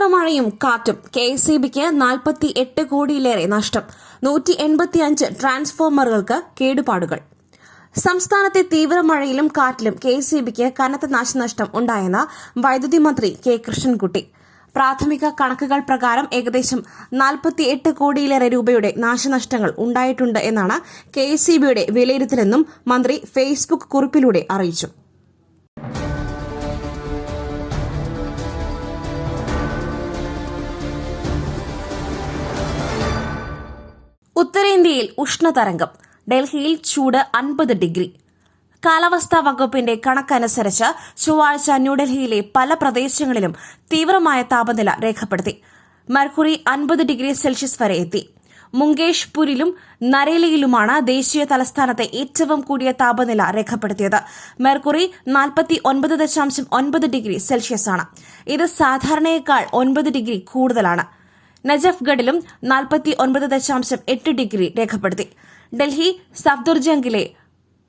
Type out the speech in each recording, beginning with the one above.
തീവ്രമഴയും കാറ്റും. K S E ബിക്ക് നാൽപ്പത്തി എട്ട് കോടിയിലേറെ നഷ്ടം. നൂറ്റി എൺപത്തിയഞ്ച് ട്രാൻസ്ഫോമറുകൾക്ക് കേടുപാടുകൾ. സംസ്ഥാനത്തെ തീവ്ര മഴയിലും കാറ്റിലും കെ എസ് ഇ ബിക്ക് കനത്ത നാശനഷ്ടം ഉണ്ടായെന്ന് വൈദ്യുതി മന്ത്രി കെ കൃഷ്ണൻകുട്ടി. പ്രാഥമിക കണക്കുകൾ പ്രകാരം ഏകദേശം നാൽപ്പത്തി എട്ട് കോടിയിലേറെ രൂപയുടെ നാശനഷ്ടങ്ങൾ ഉണ്ടായിട്ടുണ്ട് എന്നാണ് കെ എസ് ഇ ബിയുടെ വിലയിരുത്തലെന്നും മന്ത്രി ഫേസ്ബുക്ക് കുറിപ്പിലൂടെ അറിയിച്ചു. ഉത്തരേന്ത്യയിൽ ഉഷ്ണതരംഗം. ഡൽഹിയിൽ ചൂട് അൻപത് ഡിഗ്രി. കാലാവസ്ഥാ വകുപ്പിന്റെ കണക്കനുസരിച്ച് ചൊവ്വാഴ്ച ന്യൂഡൽഹിയിലെ പല പ്രദേശങ്ങളിലും തീവ്രമായ താപനില രേഖപ്പെടുത്തി. മർക്കുറി അൻപത് ഡിഗ്രി സെൽഷ്യസ് വരെ എത്തി. മുങ്കേഷ്പൂരിലും നരേലിയിലുമാണ് ദേശീയ തലസ്ഥാനത്തെ ഏറ്റവും കൂടിയ താപനില രേഖപ്പെടുത്തിയത്. മെർക്കുറി നാൽപ്പത്തി ഒൻപത് ദശാംശം ഒൻപത് ഡിഗ്രി സെൽഷ്യസാണ്. ഇത് സാധാരണയേക്കാൾ ഒൻപത് ഡിഗ്രി കൂടുതലാണ്. നജഫ്ഗഡിലും നാൽപ്പത്തി ഒൻപത് ദശാംശം എട്ട് ഡിഗ്രി രേഖപ്പെടുത്തി. ഡൽഹി സഫ്ദുർജംഗിലെ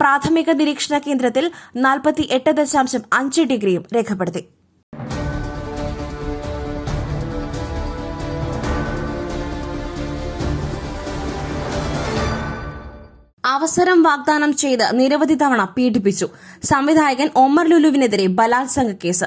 പ്രാഥമിക നിരീക്ഷണ കേന്ദ്രത്തിൽ നാൽപ്പത്തി എട്ട് ദശാംശം അഞ്ച് ഡിഗ്രിയും രേഖപ്പെടുത്തി. അവസരം വാഗ്ദാനം ചെയ്ത് നിരവധി തവണ പീഡിപ്പിച്ചു. സംവിധായകൻ ഒമർ ലുലുവിനെതിരെ ബലാത്സംഗ കേസ്.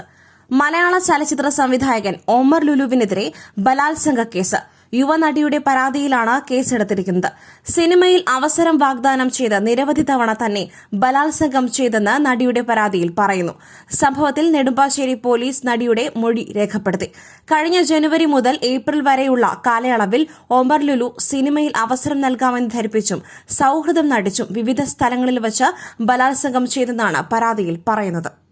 മലയാള ചലച്ചിത്ര സംവിധായകൻ ഒമർ ലുലുവിനെതിരെ ബലാത്സംഗ കേസ്. യുവനടിയുടെ പരാതിയിലാണ് കേസെടുത്തിരിക്കുന്നത്. സിനിമയിൽ അവസരം വാഗ്ദാനം ചെയ്ത് നിരവധി തവണ തന്നെ ബലാത്സംഗം ചെയ്തെന്ന് നടിയുടെ പരാതിയിൽ പറയുന്നു. സംഭവത്തിൽ നെടുമ്പാശ്ശേരി പോലീസ് നടിയുടെ മൊഴി രേഖപ്പെടുത്തി. കഴിഞ്ഞ ജനുവരി മുതൽ ഏപ്രിൽ വരെയുള്ള കാലയളവിൽ ഒമർ ലുലു സിനിമയിൽ അവസരം നൽകാമെന്ന് ധരിപ്പിച്ചും സൌഹൃദം നടിച്ചും വിവിധ സ്ഥലങ്ങളിൽ വച്ച് ബലാത്സംഗം ചെയ്തെന്നാണ് പരാതിയിൽ പറയുന്നത്.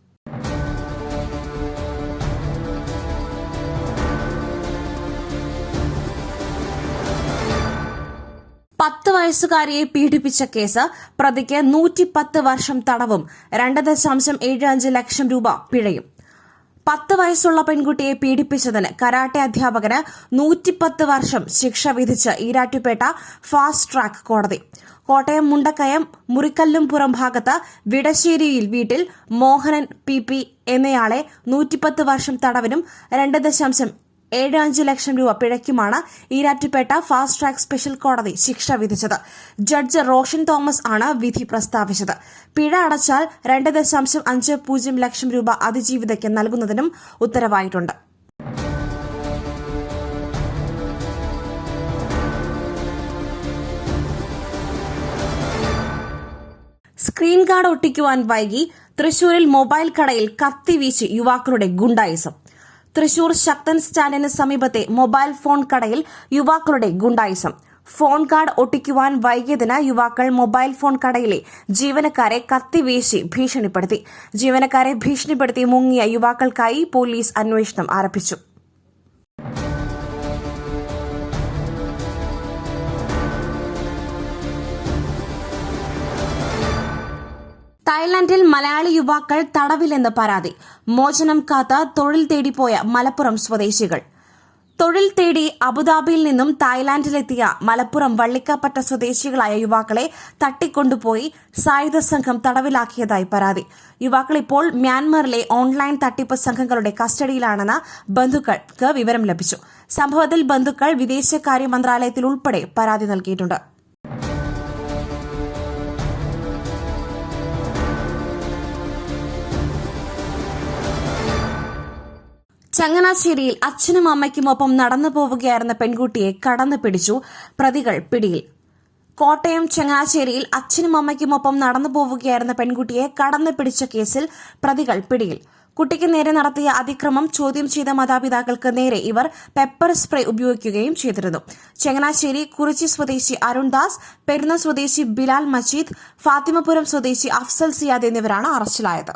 പത്ത് വയസ്സുകാരിയെ പീഡിപ്പിച്ച കേസ് പ്രതിക്ക് നൂറ്റിപ്പത്ത് വർഷം തടവും രണ്ട് ദശാംശം ഏഴ് അഞ്ച് ലക്ഷം രൂപ പിഴയും. പത്ത് വയസ്സുള്ള പെൺകുട്ടിയെ പീഡിപ്പിച്ചതിന് കരാട്ടെ അധ്യാപകന് നൂറ്റിപ്പത്ത് വർഷം ശിക്ഷ വിധിച്ച് ഈരാറ്റുപേട്ട ഫാസ്റ്റ് ട്രാക്ക് കോടതി. കോട്ടയം മുണ്ടക്കയം മുറിക്കല്ലുംപുറം ഭാഗത്ത് വിടശ്ശേരിയിൽ വീട്ടിൽ മോഹനൻ പി പി എന്നയാളെ നൂറ്റിപ്പത്ത് വർഷം തടവിനും രണ്ട് ദശാംശം ഏഴ് അഞ്ച് ലക്ഷം രൂപ പിഴയ്ക്കുമാണ് ഈരാറ്റുപേട്ട ഫാസ്റ്റ് ട്രാക്ക് സ്പെഷ്യൽ കോടതി ശിക്ഷ വിധിച്ചത്. ജഡ്ജ് റോഷൻ തോമസ് ആണ് വിധി പ്രസ്താവിച്ചത്. പിഴ അടച്ചാൽ രണ്ട് ദശാംശം അഞ്ച് പൂജ്യം ലക്ഷം രൂപ അതിജീവിതയ്ക്ക് നൽകുന്നതിനും ഉത്തരവായിട്ടുണ്ട്. സ്ക്രീൻ ഗാർഡ് ഒട്ടിക്കുവാൻ വൈകി തൃശൂരിൽ മൊബൈൽ കടയിൽ കത്തിവീശി യുവാക്കളുടെ ഗുണ്ടായിസം. തൃശൂർ ശക്തൻ സ്റ്റാൻഡിന് സമീപത്തെ മൊബൈൽ ഫോൺ കടയിൽ യുവാക്കളുടെ ഗുണ്ടായിസം. ഫോൺ കാർഡ് ഒട്ടിക്കുവാൻ വൈകിയതിന് യുവാക്കൾ മൊബൈൽ ഫോൺ കടയിലെ ജീവനക്കാരെ കത്തിവീശി ഭീഷണിപ്പെടുത്തി. ജീവനക്കാരെ ഭീഷണിപ്പെടുത്തി മുങ്ങിയ യുവാക്കൾക്കായി പോലീസ് അന്വേഷണം ആരംഭിച്ചു. തായ്ലാന്റിൽ മലയാളി യുവാക്കൾ തടവിലെന്ന് പരാതി. മോചനം കാത്ത തൊഴിൽ തേടിപ്പോയ മലപ്പുറം സ്വദേശികൾ. തൊഴിൽ തേടി അബുദാബിയിൽ നിന്നും തായ്ലാന്റിലെത്തിയ മലപ്പുറം വള്ളിക്കാപ്പറ്റ സ്വദേശികളായ യുവാക്കളെ തട്ടിക്കൊണ്ടുപോയി സായുധ സംഘം തടവിലാക്കിയതായി പരാതി. യുവാക്കൾ ഇപ്പോൾ മ്യാൻമറിലെ ഓൺലൈൻ തട്ടിപ്പ് സംഘങ്ങളുടെ കസ്റ്റഡിയിലാണെന്ന് ബന്ധുക്കൾക്ക് വിവരം ലഭിച്ചു. സംഭവത്തിൽ ബന്ധുക്കൾ വിദേശകാര്യ മന്ത്രാലയത്തിൽ ഉൾപ്പെടെ പരാതി നൽകിയിട്ടുണ്ട്. ചങ്ങനാശ്ശേരിയിൽ അച്ഛനും അമ്മയ്ക്കുമൊപ്പം നടന്നു പോവുകയായിരുന്ന പെൺകുട്ടിയെ കടന്നു പിടിച്ചു. പ്രതികൾ പിടിയിൽ. കോട്ടയം ചങ്ങനാശ്ശേരിയിൽ അച്ഛനും അമ്മയ്ക്കുമൊപ്പം നടന്നു പോവുകയായിരുന്ന പെൺകുട്ടിയെ കടന്നു പിടിച്ച കേസിൽ പ്രതികൾ പിടിയിൽ. കുട്ടിക്ക് നേരെ നടത്തിയ അതിക്രമം ചോദ്യം ചെയ്ത മാതാപിതാക്കൾക്ക് നേരെ ഇവർ പെപ്പർ സ്പ്രേ ഉപയോഗിക്കുകയും ചെയ്തിരുന്നു. ചങ്ങനാശ്ശേരി കുറിച്ചി സ്വദേശി അരുൺദാസ് പെരുന്ന സ്വദേശി ബിലാൽ മജീദ് ഫാത്തിമപുരം സ്വദേശി അഫ്സൽ സിയാദ് എന്നിവരാണ് അറസ്റ്റിലായത്.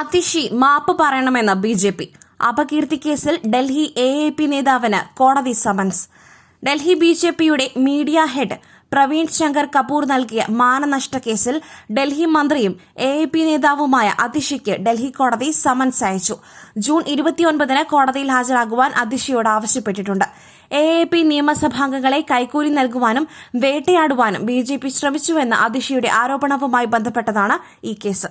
അതിഷി മാപ്പ് പറയണമെന്ന് ബി ജെ പി. അപകീർത്തി കേസിൽ ഡൽഹി എ എ പി നേതാവിന് കോടതി സമൻസ്. ഡൽഹി ബി ജെ പിയുടെ മീഡിയ ഹെഡ് പ്രവീൺ ശങ്കർ കപൂർ നൽകിയ മാനനഷ്ട കേസിൽ ഡൽഹി മന്ത്രിയും എ എ പി നേതാവുമായ അതിഷിക്ക് ഡൽഹി കോടതി സമൻസ് അയച്ചു. ജൂൺ ഇരുപത്തിയൊൻപതിന് കോടതിയിൽ ഹാജരാകുവാൻ അതിഷിയോട് ആവശ്യപ്പെട്ടിട്ടുണ്ട്. എ എ പി നിയമസഭാംഗങ്ങളെ കൈക്കൂലി നൽകുവാനും വേട്ടയാടുവാനും ബി ജെ പി ശ്രമിച്ചുവെന്ന അതിഷിയുടെ ആരോപണവുമായി ബന്ധപ്പെട്ടതാണ് ഈ കേസ്.